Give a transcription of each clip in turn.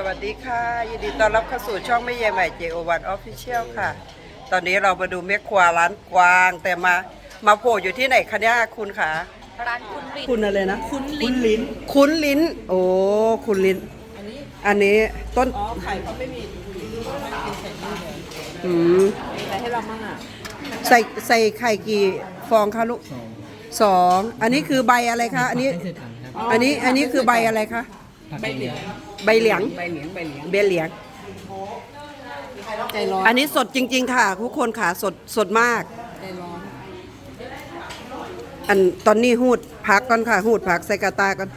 สวัสดีค่ะ ยินดีต้อนรับเข้าสู่ช่องแม่ใหญ่ใหม่ JO1 Official ค่ะ ตอนนี้เรามาดูแม่ครัวร้านกวาง แต่มามาโผล่อยู่ที่ไหนคะเนี่ยคุณคะร้านคุณรินคุณอะไรนะ คุณลิ้น คุณลิ้น โอ้คุณลิ้นอันนี้ต้นอ๋อไข่เขาไม่มีไม่กินใส่นี่เลยอืมมีอะไรให้เรามั่งอะใส่ใส่ไข่กี่ฟองคะลูกสองอันนี้คือใบอะไรคะอันนี้ อันนี้อันนี้คือใบอะไรคะ ใบเหลียง ใบเหลียง ใบเหลียงใบเหลียงเบลเหลียง ใจร้อนอันนี้สดจริง ๆ ค่ะ ทุกคนค่ะสดสดมาก ใจร้อนอันตอนนี้หูดผักก่อนค่ะ หูดผักใส่กระตาก่อน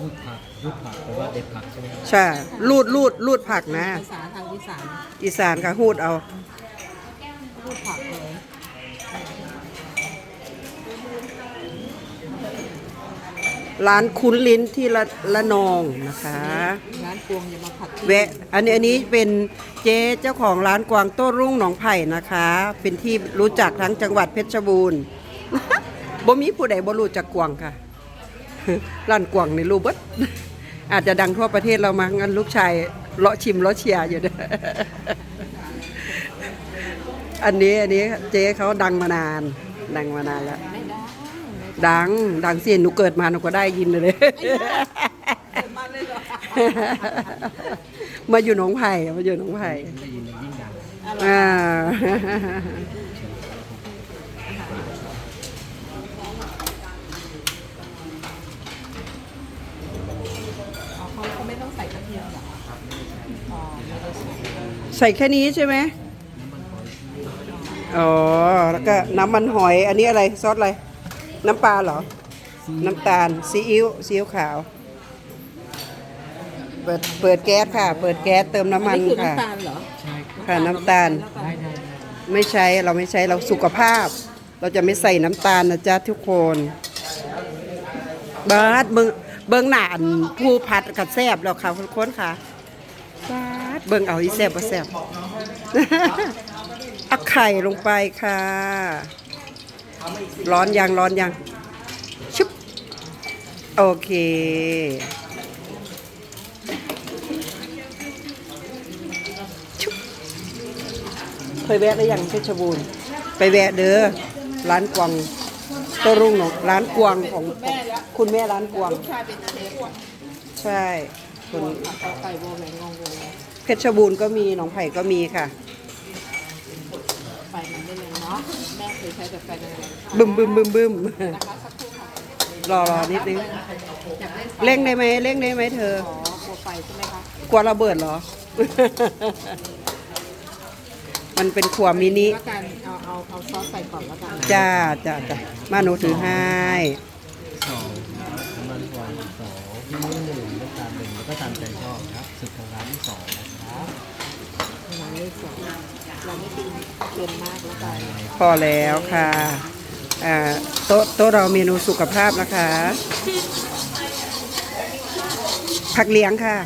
รูดผักรูดผักแปลว่าเด็ดผักใช่ไหมครับใช่รูดรูดรูดผักนะ ภาษาทางอีสานอีสานค่ะหูดเอา พูดผักเลย ร้านคุ้นลิ้นที่ละละนองนะคะ ร้านกวงอย่ามาผัดที่แวะอันนี้อันนี้เป็นเจ๊เจ้าของร้านกวางโต้รุ่งหนองไผ่นะคะ เป็นที่รู้จักทั้งจังหวัดเพชรบูรณ์ บ่มีผู้ใดบ่รู้จักกวางค่ะ ร้านกวางในรูเบิดอาจจะดังทั่วประเทศเรามางั้นลูกชายเลาะชิมเลาะเชียร์อยู่เด้ออันนี้อันนี้เจ๊เขาดังมานาน ดังมานานแล้วไม่ได้ดัง ดังเสียหนูเกิดมาหนูก็ได้ยินเลยเกิดมาเลยเหรอมาอยู่หนองไผ่มาอยู่หนองไผ่ได้ยินยิ่งดังอ่าอ๋อเขาเขาไม่ต้องใส่กระเทียมเหรออ๋อไม่ได้ใส่ใส่แค่นี้ใช่ไหมอ๋อ แล้วก็น้ำมันหอย อันนี้อะไร ซอสอะไร น้ำปลาเหรอ น้ำตาล ซีอิ๊ว ซีอิ๊วขาว เปิด เปิดแก๊สค่ะ เปิดแก๊สเติมน้ำมันอัคือค่ะ น้ำตาลเหรอใช่ค่ะน้ำตาล ได้ได้ได้ไม่ใช้ เราไม่ใช้ เราสุขภาพ เราจะไม่ใส่น้ำตาลนะจ๊ะทุกคน เบิร์ดเบิงเบิงหนาอันผู้ผัดกับแซบแล้วค่ะคุณคนค่ะบาดเบิงเอาอีแซบบ่แซบ เอาไข่ลงไปค่ะ ร้อนยังร้อนยังชุบโอเคเคยแวะได้ยังเพชรบูรณ์ไปแวะเด้อร้านกวางโตรุ่งหนองร้านกวางของคุณแม่ร้านกวางชายเป็นเชฟใช่คนผัดเอาไก่โบแหวนงงงเพชรบูรณ์ก็มีหนองไผ่ก็มีค่ะไฟมันไม่ แรงเนาะแม่เคยใช้แต่ไฟแรงบึมบึมบึมบึมนะคะสักครู่ค่ะรอรอนิดนึงอยากเล่นไฟเร่งได้ไหมเร่งได้ไหมเธอ อ๋อกลัวไฟใช่ไหมคะกลัวระเบิดเหรอ มันเป็นขวมินิแล้วกันเอาเอาเอาซอสใส่ก่อนแล้วกันจ้าจ้าจ้ามาหนูถือให้ สองน้ำมันหอยสองพี่นุ่นหนึ่งน้ำตาลหนึ่งแล้วก็ตามใจชอบครับสุดของร้านที่สองนะครับ หมายเลขสองเราไม่กินเกินมากแล้วกันพอแล้วค่ะอ่าโต๊ะโต๊ะเราเมนูสุขภาพนะคะ ผักเลี้ยงค่ะ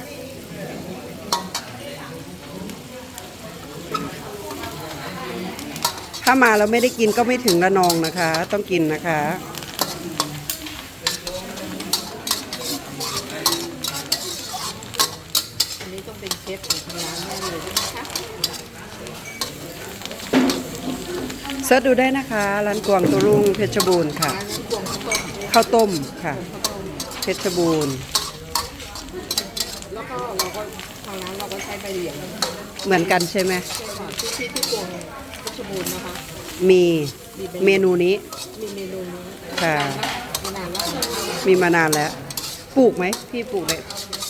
ถ้ามาเราไม่ได้กินก็ไม่ถึงละนองนะคะ ต้องกินนะคะอันนี้ต้องเป็นเชฟของทางร้านแน่เลยใช่ไหมคะ เสิร์ชดูได้นะคะ ร้านกวางตุรุ่งเพชรบูรณ์ค่ะ ข้าวต้มค่ะ เพชรบูรณ์ แล้วก็เราก็ทางร้านเราก็ใช้ใบเหลียงเหมือนกันใช่ไหมใช่ค่ะที่ที่ที่กวงเพชรบูรณ์นะคะ มีเมนูนี้ มีเมนูนี้ค่ะ มานานแล้วมีมานานแล้ว ปลูกไหมพี่ปลูกเลย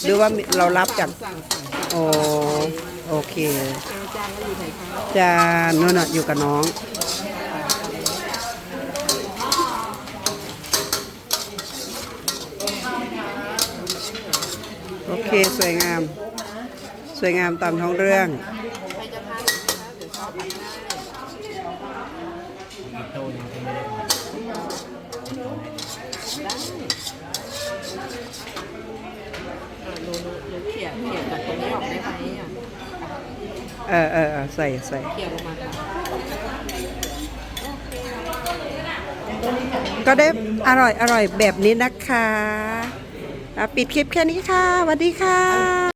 หรือว่าเรารับจาก สั่งสั่งโอ้โอเคอาจารย์ก็อยู่ไหนคะจานนู่นอยู่กับน้อง เคสวยงาม สวยงามตามท้องเรื่องเขียวชอบอีกได้อีกโต๊ะหนึงไม่ได้มาได้อ่าหนูหนูหนูเออกได้ไหมอะเออออออใส่ใส่เขี่ยลงมาก็ได้อร่อยอร่อยแบบนี้นะคะ ปิดคลิปแค่นี้ค่ะสวัสดีค่ะ